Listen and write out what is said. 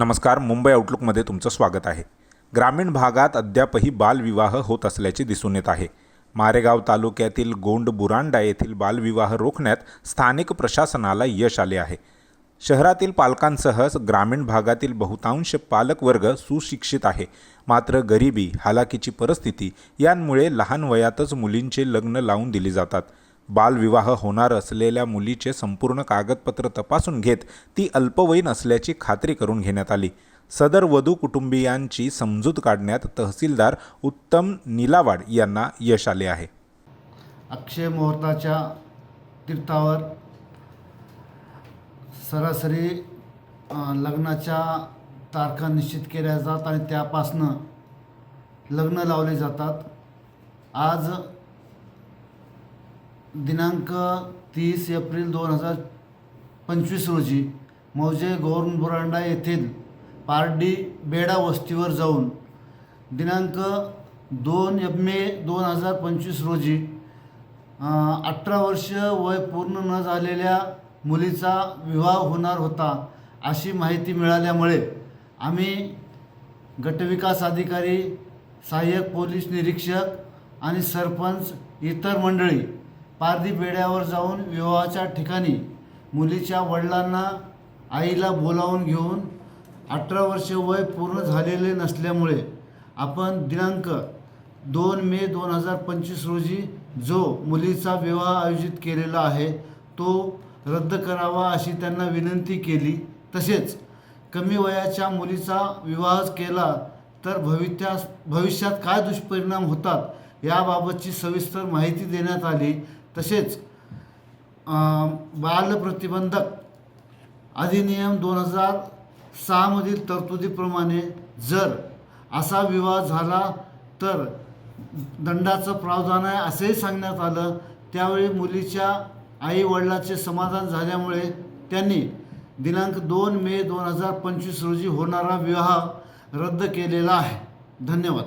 नमस्कार मुंबई आउटलुकमध्ये तुमचं स्वागत आहे. ग्रामीण भागात अद्यापही बालविवाह होत असल्याचे दिसून येत आहे. मारेगाव तालुक्यातील गोंड बुरांडा येथील बालविवाह रोखण्यात स्थानिक प्रशासनाला यश आले आहे. शहरातील पालकांसह ग्रामीण भागातील बहुतांश पालकवर्ग सुशिक्षित आहे. मात्र गरिबी हालाकीची परिस्थिती यांमुळे लहान वयातच मुलींचे लग्न लावून दिली जातात. बालविवाह होणार असलेल्या मुलीचे संपूर्ण कागदपत्र तपासून घेत ती अल्पवयीन असल्याची खात्री करून घेण्यात आली. सदर वधू कुटुंबियांची समजूत काढण्यात तहसीलदार उत्तम निलावाड यांना यश आले आहे. अक्षय मुहूर्ताच्या तीर्थावर सरासरी लग्नाच्या तारखा निश्चित केल्या जातात आणि त्यापासनं लग्न लावले जातात. आज दिनांक तीस एप्रिल दोन हजार पंचवीस रोजी मौजे गौरन बुरांडा येथील पारडी बेडा वस्तीवर जाऊन दिनांक दोन मे दोन हजार पंचवीस रोजी अठरा वर्ष वय पूर्ण न झालेल्या मुलीचा विवाह होणार होता अशी माहिती मिळाल्यामुळे आम्ही गटविकास अधिकारी सहाय्यक पोलीस निरीक्षक आणि सरपंच इतर मंडळी पारधी बेड्यावर जाऊन विवाहाच्या ठिकाणी मुलीच्या वडिलांना आईला बोलावून घेऊन अठरा वर्षे वय पूर्ण झालेले नसल्यामुळे आपण दिनांक दोन मे दोन हजार पंचवीस रोजी जो मुलीचा विवाह आयोजित केलेला आहे तो रद्द करावा अशी त्यांना विनंती केली. तसेच कमी वयाच्या मुलीचा विवाह केला तर भवित्यास भविष्यात काय दुष्परिणाम होतात याबाबतची सविस्तर माहिती देण्यात आली. तसेच बालप्रतिबंधक अधिनियम दोन हजार सहामधील तरतुदीप्रमाणे जर असा विवाह झाला तर दंडाचं प्रावधान आहे असंही सांगण्यात आलं. त्यावेळी मुलीच्या आई वडिलाचे समाधान झाल्यामुळे त्यांनी दिनांक दोन मे दोन हजार पंचवीस रोजी होणारा विवाह रद्द केलेला आहे. धन्यवाद.